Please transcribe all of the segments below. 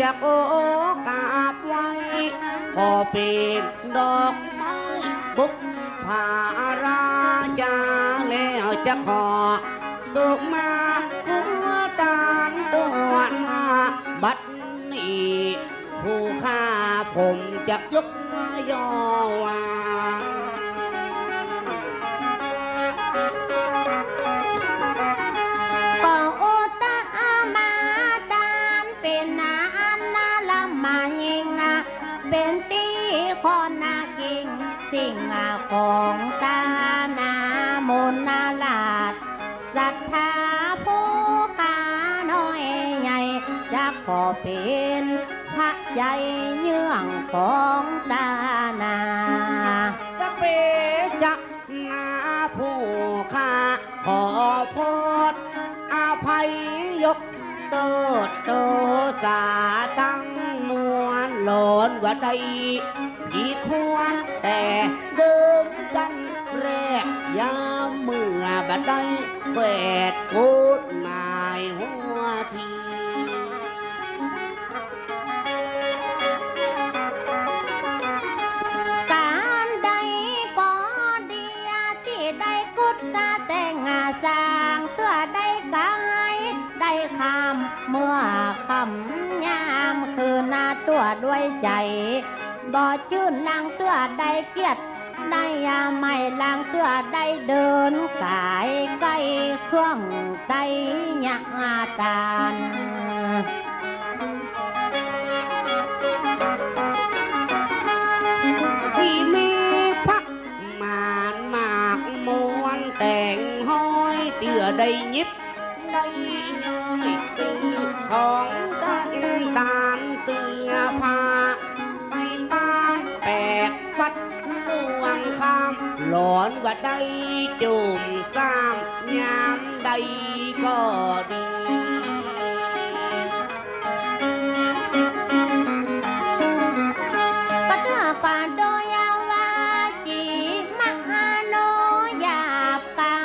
จะโอกาบไว้ขอเป็นดอกไม้บุกผาราจาแล้วจะขอสุขมาหัวตามตัวหน้าบัดนี้ผู้ฆ่าผมจะยกยอวา ศรัทธาผู้ขาน้อยใหญ่จะขอเป็นพระใหญ่เยื่องของตานาสเปจักนาผู้ฆ่าขอโพดอภัยยกโทษโตสาตั้งมวลหลอนว่าใดที่ควรแต่เดิมจันแรกยา บัดใดแวดพูดนายหัวทีการใดก็ดีที่ได้กุศลแต่งาสร้างเสื้อได้กายได้คำเมื่อคำยามคือหนาตัวด้วยใจบ่จื่นลางเสื้อได้เกียรติ ได้ยาไม่ลางเสื้อได้เดินกายใกล้เครื่อ หลอนว่าได้จุ่มซ้ำยามใดก็ดี ก็เดือกาโดยาวาจีมักอาโนยาบกา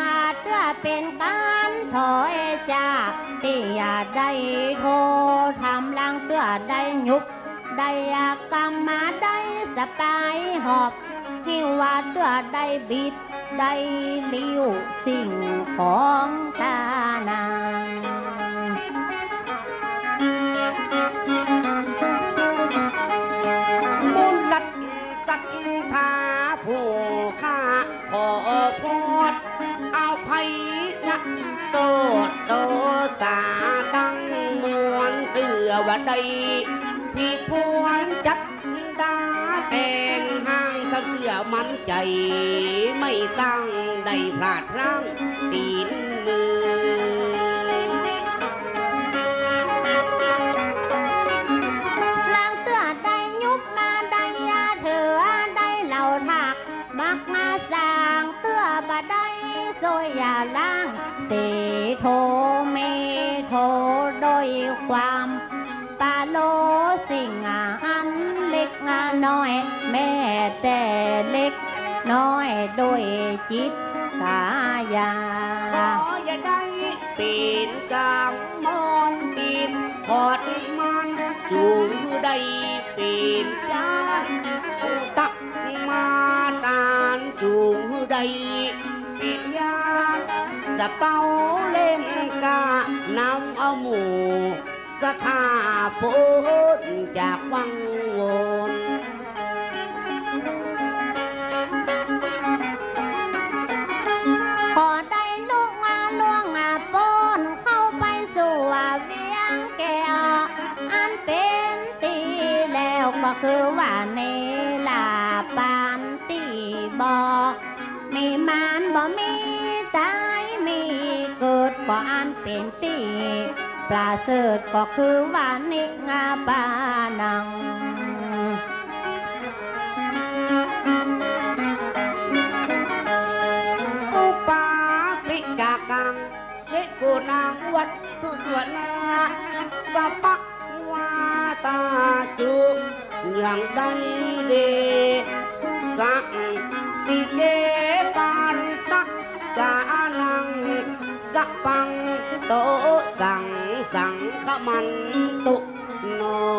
เตื้อเป็นการถอยจากที่อย่าได้โททำลังเตื้อได้ยุบ ได้กรรมมาได้สปายหอบ หิว่าเตื้อได้บิดได้ลิ้วสิ่งของตานางมุลัดศรัทธาผู้ข้าขอโพดเอาภัยนะโตดโตสาตั้งมวลเตือว่าใดที่พวนจัด มันใจไม่ตั้งได้พลาดพลั้งตีนมือลางเตื้อได้ยุบมาได้ยาเถือได้เหล่าถัก มักมาสร้างเตื้อบาได้โซยยาล่างเตโทเมโทโดยความ เล็กน้อยแม่แต่เล็กน้อยโดยจิตตายาขออย่าได้ปีนกลางมอนปีนพอดมันจูงคือได้ปีนจานตักมาตานจูงคือได้ปีนยานสถาพุทธจากวังวนพอได้ลูกมาล่วงมาปนเข้าไปสู่เวียงแก้วอันเป็นตีแล้วก็คือว่าเนลาปานตีบอกมีมานบ่มีตายมีเกิดบ่อันเป็นตี ปลาเสิร์ตก็คือวานิกงาปานังอุปาสิกากังสิกุนางวัดสุตวนาสะปะวาตาจุกอย่างใดเดสังสิเก สักปังโตสังสังขมันตุน้อง